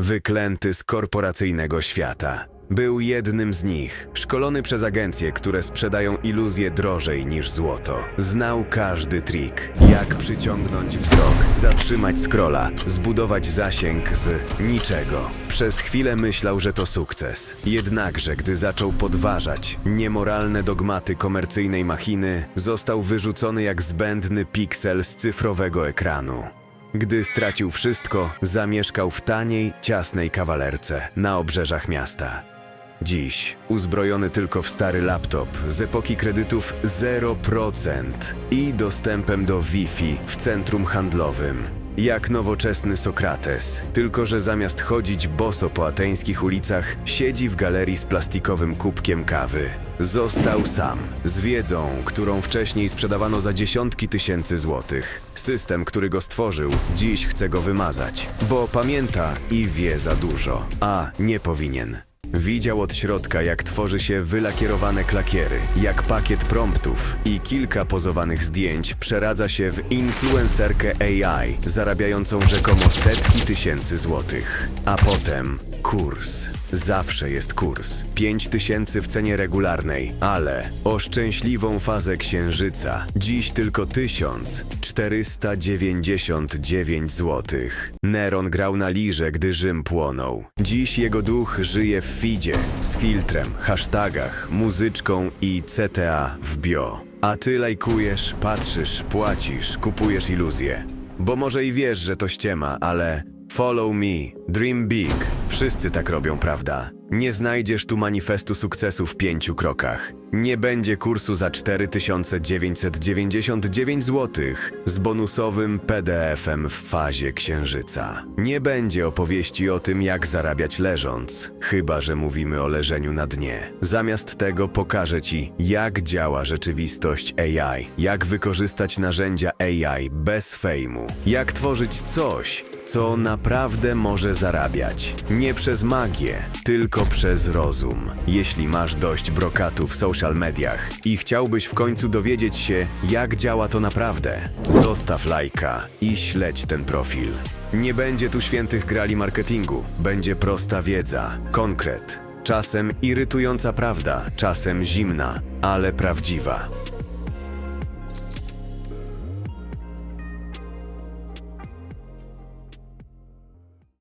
Wyklęty z korporacyjnego świata. Był jednym z nich, szkolony przez agencje, które sprzedają iluzje drożej niż złoto. Znał każdy trik, jak przyciągnąć wzrok, zatrzymać scrolla, zbudować zasięg z niczego. Przez chwilę myślał, że to sukces. Jednakże, gdy zaczął podważać niemoralne dogmaty komercyjnej machiny, został wyrzucony jak zbędny piksel z cyfrowego ekranu. Gdy stracił wszystko, zamieszkał w taniej, ciasnej kawalerce na obrzeżach miasta. Dziś, uzbrojony tylko w stary laptop z epoki kredytów 0% i dostępem do Wi-Fi w centrum handlowym. Jak nowoczesny Sokrates, tylko że zamiast chodzić boso po ateńskich ulicach, siedzi w galerii z plastikowym kubkiem kawy. Został sam, z wiedzą, którą wcześniej sprzedawano za dziesiątki tysięcy złotych. System, który go stworzył, dziś chce go wymazać, bo pamięta i wie za dużo, a nie powinien. Widział od środka, jak tworzy się wylakierowane klakiery, jak pakiet promptów i kilka pozowanych zdjęć przeradza się w influencerkę AI, zarabiającą rzekomo setki tysięcy złotych. A potem kurs. Zawsze jest kurs. 5 tysięcy w cenie regularnej, ale o szczęśliwą fazę księżyca dziś tylko 1499 złotych. Neron grał na lirze, gdy Rzym płonął. Dziś jego duch żyje w feedzie, z filtrem, hashtagach, muzyczką i CTA w bio. A ty lajkujesz, patrzysz, płacisz, kupujesz iluzje. Bo może i wiesz, że to ściema, ale follow me, dream big. Wszyscy tak robią, prawda? Nie znajdziesz tu manifestu sukcesu w pięciu krokach. Nie będzie kursu za 4999 zł z bonusowym PDF-em w fazie księżyca. Nie będzie opowieści o tym, jak zarabiać leżąc, chyba że mówimy o leżeniu na dnie. Zamiast tego pokażę Ci, jak działa rzeczywistość AI, jak wykorzystać narzędzia AI bez fejmu, jak tworzyć coś, co naprawdę może zarabiać. Nie przez magię, tylko przez rozum. Jeśli masz dość brokatu w social mediach i chciałbyś w końcu dowiedzieć się, jak działa to naprawdę, zostaw lajka i śledź ten profil. Nie będzie tu świętych grali marketingu, będzie prosta wiedza, konkret. Czasem irytująca prawda, czasem zimna, ale prawdziwa.